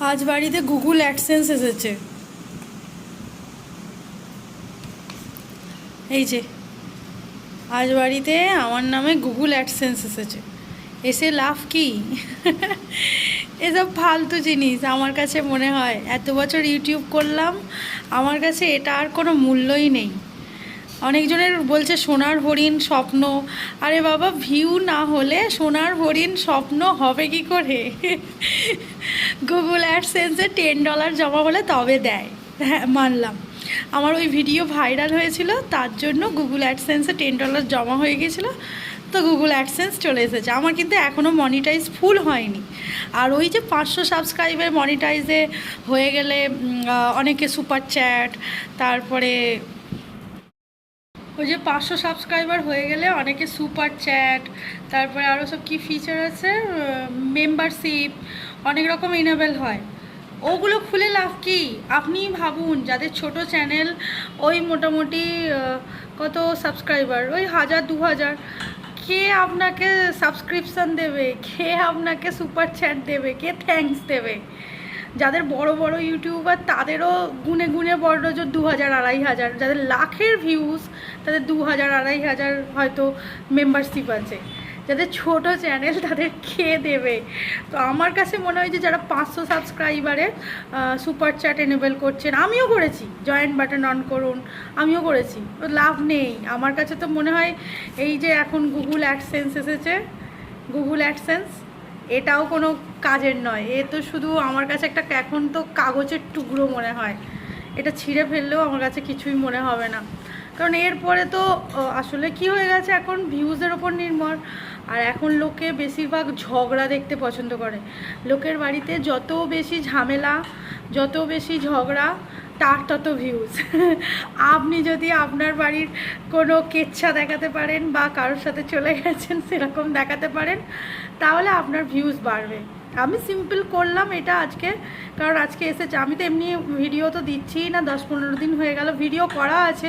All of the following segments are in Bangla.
আজ বাড়িতে গুগল অ্যাডসেন্স এসেছে। এই যে, আজ বাড়িতে আমার নামে গুগল অ্যাডসেন্স এসেছে। এসে লাভ কি? এসব ফালতু জিনিস, আমার কাছে মনে হয়, এত বছর ইউটিউব করলাম, আমার কাছে এটা আর কোনো মূল্যই নেই। অনেকজনের বলছে, সোনার হরিণ স্বপ্ন। আরে বাবা ভিউ না হলে সোনার হরিণ স্বপ্ন হবে কি করে? গুগল অ্যাডসেন্সে টেন ডলার জমা হলে তবে দেয়। হ্যাঁ মানলাম। আমার ওই ভিডিও ভাইরাল হয়েছিল, তার জন্য গুগল অ্যাডসেন্সে টেন ডলার জমা হয়ে গেছিল, তো গুগল অ্যাডসেন্স চলে এসেছে। আমার কিন্তু এখনও মনিটাইজ ফুল হয়নি। আর ওই যে পাঁচশো সাবস্ক্রাইবের মনিটাইজে হয়ে গেলে অনেকে সুপার চ্যাট তারপরে ওই যে পাঁচশো সাবস্ক্রাইবার হয়ে গেলে অনেকে সুপার চ্যাট তারপরে আরও সব কী ফিচার আছে? মেম্বারশিপ অনেক রকম ইনেবল হয়। ওগুলো খুলে লাভ কি? আপনি ভাবুন, যাদের ছোট চ্যানেল ওই মোটামুটি কত সাবস্ক্রাইবার ওই হাজার, দু হাজার। কে আপনাকে সাবস্ক্রিপশান দেবে? কে আপনাকে সুপার চ্যাট দেবে? কে থ্যাঙ্কস দেবে? যাদের বড় বড় ইউটিউবার, তাদেরও গুনে গুনে বড় জোর দু হাজার আড়াই হাজার। যাদের লাখের ভিউজ তাদের দু হাজার আড়াই হাজার হয়তো মেম্বারশিপ আছে। যাদের ছোট চ্যানেল তাদের খেয়ে দেবে? তো আমার কাছে মনে হয় যে যারা পাঁচশো সাবস্ক্রাইবারে সুপার চ্যাট এনেবেল করছেন, আমিও করেছি। জয়েন্ট বাটন অন করুন, আমিও করেছি। লাভ নেই। আমার কাছে তো মনে হয় এই যে এখন গুগল অ্যাডসেন্স এসেছে গুগল অ্যাডসেন্স এটাও কোনো কাজের নয়। এ তো শুধু আমার কাছে একটা এখন তো কাগজের টুকরো মনে হয়। এটা ছিঁড়ে ফেললেও আমার কাছে কিছুই মনে হবে না। কারণ এরপরে তো আসলে কি হয়ে গেছে? এখন ভিউজের ওপর নির্ভর। আর এখন লোকে বেশিরভাগ ঝগড়া দেখতে পছন্দ করে। লোকের বাড়িতে যত বেশি ঝামেলা, যত বেশি ঝগড়া তার তত ভিউজ আপনি যদি আপনার বাড়ির কোনো কেচ্ছা দেখাতে পারেন বা কারোর সাথে চলে গেছেন সেরকম দেখাতে পারেন, তাহলে আপনার ভিউজ বাড়বে। আমি সিম্পল করলাম এটা আজকে, কারণ আজকে এসেছে। আমি তো এমনি ভিডিও তো দিচ্ছিই না, দশ পনেরো দিন হয়ে গেল ভিডিও করা আছে,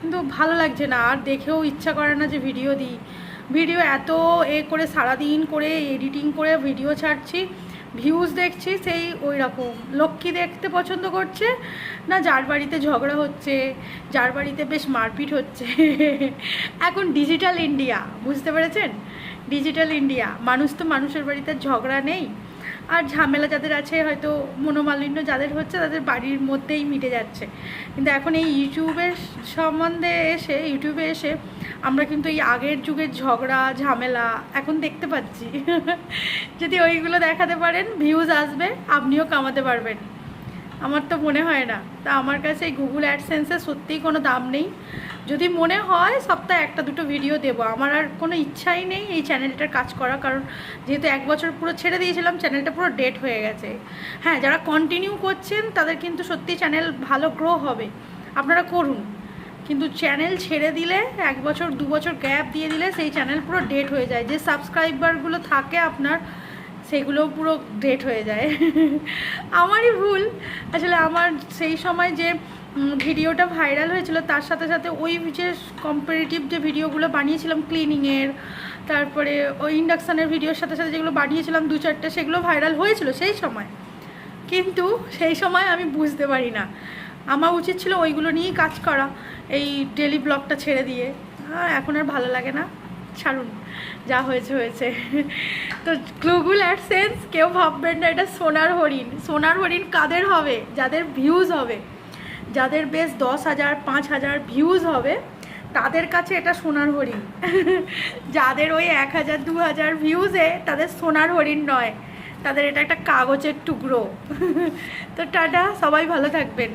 কিন্তু ভালো লাগছে না। আর দেখেও ইচ্ছা করে না যে ভিডিও দিই। ভিডিও এত এ করে সারাদিন করে এডিটিং করে ভিডিও ছাড়ছি ভিউজ দেখছি, সেই ওই রকম লক্ষ্মী দেখতে পছন্দ করছে না, যার বাড়িতে ঝগড়া হচ্ছে, যার বাড়িতে বেশ মারপিট হচ্ছে, এখন ডিজিটাল ইন্ডিয়া বুঝতে পেরেছেন? ডিজিটাল ইন্ডিয়া মানুষ তো মানুষের বাড়িতে ঝগড়া নেই। আর ঝামেলা যাদের আছে, হয়তো মনোমালিন্য যাদের হচ্ছে, তাদের বাড়ির মধ্যেই মিটে যাচ্ছে। কিন্তু এখন এই ইউটিউবের সম্বন্ধে এসে ইউটিউবে এসে আমরা কিন্তু এই আগের যুগের ঝগড়া, ঝামেলা এখন দেখতে পাচ্ছি। যদি ওইগুলো দেখাতে পারেন ভিউজ আসবে, আপনিও কামাতে পারবেন। আমার তো মনে হয় না। তা আমার কাছে এই গুগল অ্যাডসেন্সের সত্যিই কোনো দাম নেই। যদি মনে হয়, সপ্তাহে একটা দুটো ভিডিও দেবো। আমার আর কোনো ইচ্ছাই নেই এই চ্যানেলটার কাজ করা। কারণ যেহেতু এক বছর পুরো ছেড়ে দিয়েছিলাম চ্যানেলটা পুরো ডেট হয়ে গেছে। হ্যাঁ যারা কন্টিনিউ করছেন, তাদের কিন্তু সত্যি চ্যানেল ভালো গ্রো হবে। আপনারা করুন। কিন্তু চ্যানেল ছেড়ে দিলে, এক বছর, দু বছর গ্যাপ দিয়ে দিলে, সেই চ্যানেল পুরো ডেট হয়ে যায়। যে সাবস্ক্রাইবারগুলো থাকে আপনার সেগুলো পুরো ডেট হয়ে যায়। আমারই ভুল। আসলে আমার সেই সময় যে ভিডিওটা ভাইরাল হয়েছিল, তার সাথে সাথে ওই যে কম্পারেটিভ যে ভিডিওগুলো বানিয়েছিলাম ক্লিনিংয়ের তারপরে ওই ইন্ডাকশানের ভিডিওর সাথে সাথে যেগুলো বানিয়েছিলাম দু চারটে, সেগুলো ভাইরাল হয়েছিল সেই সময়। কিন্তু সেই সময় আমি বুঝতে পারি না। আমার উচিত ছিল ওইগুলো নিয়েই কাজ করা, এই ডেলি ব্লগটা ছেড়ে দিয়ে। এখন আর ভালো লাগে না। ছাড়ুন, যা হয়েছে হয়েছে। তো গুগল অ্যাডসেন্স কেউ ভাববেন না, এটা সোনার হরিণ। সোনার হরিণ কাদের হবে? যাদের ভিউজ হবে। যাদের বেশ দশ হাজার, পাঁচ হাজার ভিউজ হবে, তাদের কাছে এটা সোনার হরিণ। যাদের ওই এক হাজার, দু হাজার ভিউজে তাদের সোনার হরিণ নয়। তাদের এটা একটা কাগজের টুকরো। তো টাটা, সবাই ভালো থাকবেন।